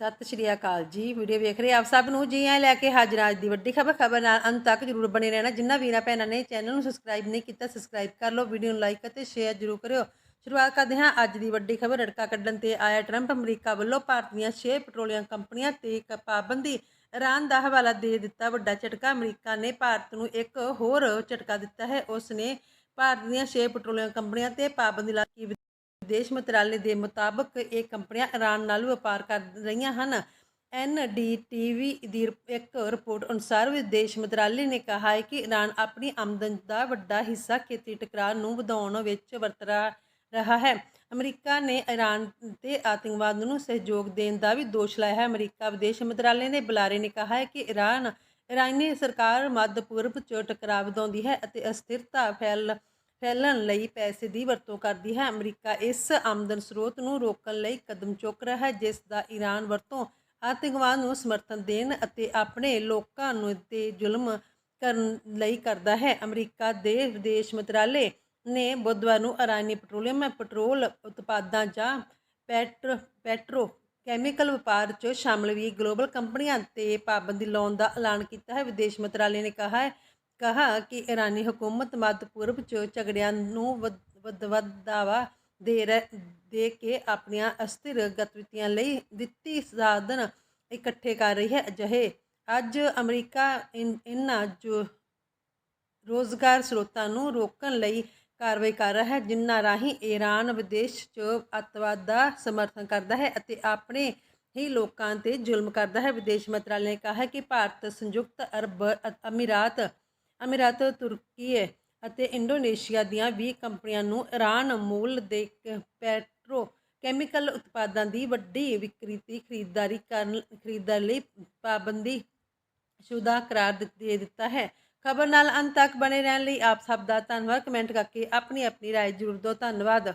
ਸਤਿ ਸ਼੍ਰੀ ਅਕਾਲ ਜੀ, ਵੀਡੀਓ ਵੇਖ ਰਹੇ ਆਪ ਸਭ ਨੂੰ? ਜੀ ਆਇਆਂ ਲੈ ਕੇ ਹਾਜ਼ਰ ਅੱਜ ਦੀ ਵੱਡੀ ਖਬਰ। ਖਬਰ ਨਾਲ ਅੰਤ ਤੱਕ ਜਰੂਰ ਬਣੇ ਰਹਿਣਾ। ਜਿੰਨਾ ਵੀਰਾਂ ਭੈਣਾਂ ਨੇ ਚੈਨਲ ਨੂੰ ਸਬਸਕ੍ਰਾਈਬ ਨਹੀਂ ਕੀਤਾ ਸਬਸਕ੍ਰਾਈਬ ਕਰ ਲਓ, ਵੀਡੀਓ ਨੂੰ ਲਾਈਕ ਅਤੇ ਸ਼ੇਅਰ ਜਰੂਰ ਕਰਿਓ। ਸ਼ੁਰੂਆਤ ਕਰਦੇ ਹਾਂ ਅੱਜ ਦੀ ਵੱਡੀ ਖਬਰ। ਰੜਕਾ ਕੱਢਣ ਤੇ ਆਇਆ ਟਰੰਪ ਅਮਰੀਕਾ ਵੱਲੋਂ ਭਾਰਤ ਦੀਆਂ 6 ਪੈਟਰੋਲੀਅਮ ਕੰਪਨੀਆਂ ਤੇ ਇੱਕ ਪਾਬੰਦੀ ਇਰਾਨ ਦਾ ਹਵਾਲਾ ਦੇ ਦਿੱਤਾ। ਵੱਡਾ ਝਟਕਾ, ਅਮਰੀਕਾ ਨੇ ਭਾਰਤ ਨੂੰ ਇੱਕ ਹੋਰ ਝਟਕਾ ਦਿੱਤਾ ਹੈ। ਉਸ ਨੇ ਭਾਰਤ ਦੀਆਂ 6 ਪੈਟਰੋਲੀਅਮ ਕੰਪਨੀਆਂ ਤੇ ਪਾਬੰਦੀ ਲਾ ਕੇ ਵਿਦੇਸ਼ ਮੰਤਰਾਲੇ ਦੇ ਮੁਤਾਬਕ ਇਹ ਕੰਪਨੀਆਂ ਇਰਾਨ ਨਾਲ ਵਪਾਰ ਕਰ ਰਹੀਆਂ ਹਨ। ਐਨਡੀਟੀਵੀ ਦੀ ਇੱਕ ਰਿਪੋਰਟ ਅਨੁਸਾਰ ਵਿਦੇਸ਼ ਮੰਤਰਾਲੇ ਨੇ ਕਿਹਾ ਹੈ ਕਿ ਈਰਾਨ ਆਪਣੀ ਆਮਦਨ ਦਾ ਵੱਡਾ ਹਿੱਸਾ ਖੇਤੀ ਟਕਰਾਅ ਨੂੰ ਵਧਾਉਣ ਵਿੱਚ ਵਰਤ ਰਿਹਾ ਹੈ। ਅਮਰੀਕਾ ਨੇ ਈਰਾਨ ਤੇ ਆਤੰਕਵਾਦ ਨੂੰ ਸਹਿਯੋਗ ਦੇਣ ਦਾ ਵੀ ਦੋਸ਼ ਲਾਇਆ ਹੈ। ਅਮਰੀਕਾ ਵਿਦੇਸ਼ ਮੰਤਰਾਲੇ ਦੇ ਬੁਲਾਰੇ ਨੇ ਕਿਹਾ ਹੈ ਕਿ ਈਰਾਨ ਇਰਾਨੀ ਸਰਕਾਰ ਮੱਧ ਪੂਰਬ 'ਚ ਟਕਰਾਅ ਵਧਾਉਂਦੀ ਹੈ ਅਤੇ ਅਸਥਿਰਤਾ ਫੈਲ ਫੈਲਣ ਲਈ ਪੈਸੇ ਦੀ ਵਰਤੋਂ ਕਰਦੀ ਹੈ। ਅਮਰੀਕਾ ਇਸ ਆਮਦਨ ਸਰੋਤ ਨੂੰ ਰੋਕਣ ਲਈ ਕਦਮ ਚੁੱਕ ਰਿਹਾ ਹੈ, ਜਿਸ ਦਾ ਈਰਾਨ ਵਰਤੋਂ ਆਤੰਕਵਾਦ ਨੂੰ ਸਮਰਥਨ ਦੇਣ ਅਤੇ ਆਪਣੇ ਲੋਕਾਂ ਨੂੰ ਤੇ ਜ਼ੁਲਮ ਕਰਨ ਲਈ ਕਰਦਾ ਹੈ। ਅਮਰੀਕਾ ਦੇ ਵਿਦੇਸ਼ ਮੰਤਰਾਲੇ ਨੇ ਬੁੱਧਵਾਰ ਨੂੰ ਇਰਾਨੀ ਪੈਟਰੋਲੀਅਮ ਪੈਟਰੋਲ ਉਤਪਾਦਾਂ ਜਾਂ ਪੈਟਰੋ ਪੈਟਰੋ ਕੈਮੀਕਲ ਵਪਾਰ 'ਚ ਸ਼ਾਮਲ ਵੀ ਗਲੋਬਲ ਕੰਪਨੀਆਂ ਤੇ ਪਾਬੰਦੀ ਲਾਉਣ ਦਾ ਐਲਾਨ ਕੀਤਾ ਹੈ। ਵਿਦੇਸ਼ ਮੰਤਰਾਲੇ ਨੇ ਕਿਹਾ ਹੈ ਕਹਾ ਕਿ ਇਰਾਨੀ ਹਕੂਮਤ ਮੱਧ ਪੂਰਬ 'ਚ ਝਗੜਿਆਂ ਨੂੰ ਵਧ- ਵਧ- ਵਧਾਵਾ ਦੇ ਰਹਿ- ਦੇ ਕੇ ਆਪਣੀਆਂ ਅਸਥਿਰ ਗਤੀਵਿਧੀਆਂ ਲਈ ਦਿੱਤੀ ਸਾਧਨ ਇਕੱਠੇ ਕਰ ਰਹੀ ਹੈ। ਅਜਿਹੇ ਅੱਜ ਅਮਰੀਕਾ ਇਨ- ਇਨ੍ਹਾਂ ਜੋ ਰੋਜ਼ਗਾਰ ਸਰੋਤਾਂ ਨੂੰ ਰੋਕਣ ਲਈ ਕਾਰਵਾਈ ਕਰ ਰਿਹਾ ਹੈ, ਜਿਨ੍ਹਾਂ ਰਾਹੀਂ ਈਰਾਨ ਵਿਦੇਸ਼ 'ਚ ਅੱਤਵਾਦ ਦਾ ਸਮਰਥਨ ਕਰਦਾ ਹੈ ਅਤੇ ਆਪਣੇ ਹੀ ਲੋਕਾਂ ਤੇ ਜ਼ੁਲਮ ਕਰਦਾ ਹੈ। ਵਿਦੇਸ਼ ਮੰਤਰਾਲੇ ਨੇ ਕਿਹਾ ਹੈ ਕਿ ਭਾਰਤ ਸੰਯੁਕਤ ਅਰਬ ਅਮੀਰਾਤ ਅਮੀਰਾਤ ਤੁਰਕੀ ਅਤੇ ਇੰਡੋਨੇਸ਼ੀਆ ਦੀਆਂ 20 ਕੰਪਨੀਆਂ ਨੂੰ ਇਰਾਨ ਮੂਲ ਦੇ ਕ- ਪੈਟਰੋ ਕੈਮੀਕਲ ਉਤਪਾਦਾਂ ਦੀ ਵੱਡੀ ਵਿਕਰੀਤੀ ਖਰੀਦਦਾਰੀ ਕਰਨ ਖਰੀਦਣ ਲਈ ਪਾਬੰਦੀ ਸ਼ੁਦਾ ਕਰਾਰ ਦਿੱਤ- ਦੇ ਦਿੱਤਾ ਹੈ ਖਬਰ ਨਾਲ ਅੰਤ ਤੱਕ ਬਣੇ ਰਹਿਣ ਲਈ ਆਪ ਸਭ ਦਾ ਧੰਨਵਾਦ ਕਮੈਂਟ ਕਰਕੇ ਆਪਣੀ ਆਪਣੀ رائے ਜ਼ਰੂਰ ਦਿਓ ਧੰਨਵਾਦ